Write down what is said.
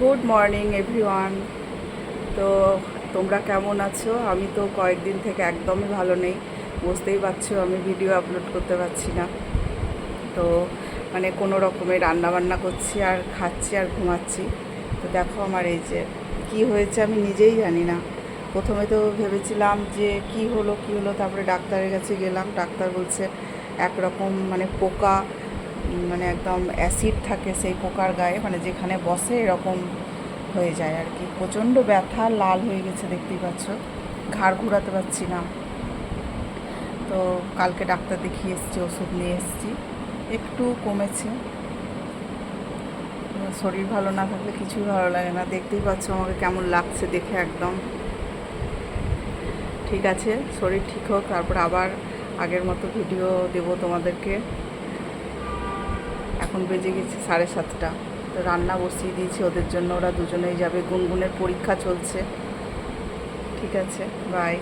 Good morning everyone তো তোমরা কেমন আছো? আমি তো কয়েকদিন থেকে একদমই ভালো নেই। বুঝতেই পারছ, আমি ভিডিও আপলোড করতে পারছি না। তো মানে কোনো রকমের রান্না বান্না করছি আর খাচ্ছি আর ঘুমাচ্ছি। তো দেখো আমার এই যে কি হয়েছে আমি নিজেই জানি না। প্রথমে তো ভেবেছিলাম যে কি হলো কি হলো, তারপরে ডাক্তারের কাছে গেলাম। ডাক্তার বলছে একরকম মানে পোকা মানে একদম অ্যাসিড থাকে সেই পোকার গায়ে মানে যেখানে বসে এরকম হয়ে যায় আর কি। প্রচণ্ড ব্যথা, লাল হয়ে গেছে দেখতেই পাচ্ছ। ঘাড় ঘোরাতে পারছি না। তো কালকে ডাক্তার দেখিয়ে এসেছি, ওষুধ নিয়ে এসেছি। একটু কমেছে। শরীর ভালো না থাকলে কিছুই ভালো লাগে না। দেখতেই পাচ্ছ আমাকে কেমন লাগছে দেখে একদম। ঠিক আছে, শরীর ঠিক হোক, তারপর আবার আগের মতো ভিডিও দেবো তোমাদেরকে। এখন বেজে গেছে সাড়ে সাতটা। তো রান্না বসিয়ে দিয়েছি ওদের জন্য। ওরা দুজনেই যাবে। গুনগুনের পরীক্ষা চলছে। ঠিক আছে বাই